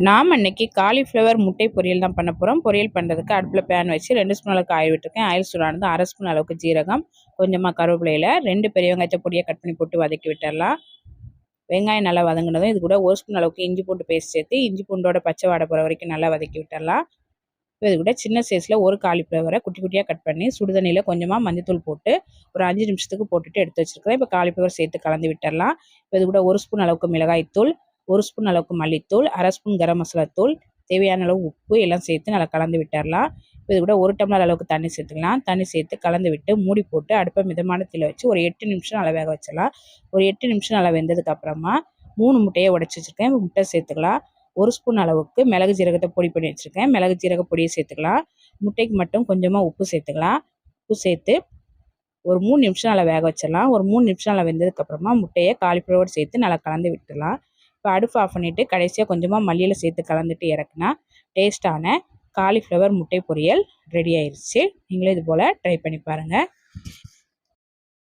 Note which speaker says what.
Speaker 1: நாம் அன்னைக்கு காலிஃப்ளவர் முட்டை பொரியல் தான் பண்ண போகிறோம் பொரியல் பண்ணுறதுக்கு அடுப்பில் பேன் வச்சு ரெண்டு ஸ்பூன் அளவுக்கு ஆயில் விட்டுருக்கேன். ஆயில் சூடானது அரை ஸ்பூன் அளவுக்கு ஜீரகம் கொஞ்சமாக கருவேப்பிலையில் ரெண்டு பெரிய வெங்காயத்தை பொடியை கட் பண்ணி போட்டு வதக்கி விட்டுடலாம் வெங்காயம் நல்லா வதங்கினதும் இது கூட ஒரு ஸ்பூன் அளவுக்கு இஞ்சி பூண்டு பேஸ்ட் சேர்த்து இஞ்சி பூண்டோட பச்சை வாடை போகிற வரைக்கும் நல்லா வதக்கி விட்டுடலாம் இது கூட சின்ன சைஸில் ஒரு காலிஃப்ளவரை குட்டி குட்டியாக கட் பண்ணி சுடுதண்ணியில் கொஞ்சமாக மஞ்சத்தூள் போட்டு ஒரு அஞ்சு நிமிஷத்துக்கு போட்டுட்டு எடுத்து வச்சுருக்கேன் இப்போ காலிஃப்ளவர் சேர்த்து கலந்து விட்டுடலாம் இது கூட ஒரு ஸ்பூன் அளவுக்கு மிளகாய்த்தூள் ஒரு ஸ்பூன் அளவுக்கு மல்லித்தூள் அரை ஸ்பூன் கரம் மசாலா தூள் தேவையான அளவு உப்பு எல்லாம் சேர்த்து நல்லா கலந்து விட்டுடலாம் இது கூட ஒரு டம்ளர் அளவுக்கு தண்ணி சேர்த்துக்கலாம். தண்ணி சேர்த்து கலந்து விட்டு மூடி போட்டு அடுப்பை மிதமான தீல வச்சு ஒரு எட்டு நிமிஷம் நல்லா வேக வச்சிடலாம். ஒரு எட்டு நிமிஷம் நல்லா வெந்ததுக்கு அப்புறமா மூணு முட்டையை உடச்சி வச்சுருக்கேன். முட்டை சேர்த்துக்கலாம். ஒரு ஸ்பூன் அளவுக்கு மிளகு ஜீரகத்தை பொடி பண்ணி வச்சுருக்கேன். மிளகு ஜீரக பொடியை சேர்த்துக்கலாம். முட்டைக்கு மட்டும் கொஞ்சமாக உப்பு சேர்த்துக்கலாம். உப்பு சேர்த்து ஒரு மூணு நிமிஷம் நல்லா வேக வச்சிடலாம். ஒரு மூணு நிமிஷம் நல்லா வெந்ததுக்கப்புறமா முட்டையை காலிஃப்ளவர் சேர்த்து நல்லா கலந்து விட்டுடலாம். இப்போ அடுப்பு ஆஃப் பண்ணிவிட்டு கடைசியாக கொஞ்சமாக மல்லியில் சேர்த்து கலந்துட்டு இறக்குனா டேஸ்ட்டான காலிஃப்ளவர் முட்டை பொரியல் ரெடி ஆயிடுச்சு நீங்களும் இது போல் ட்ரை பண்ணி பாருங்கள்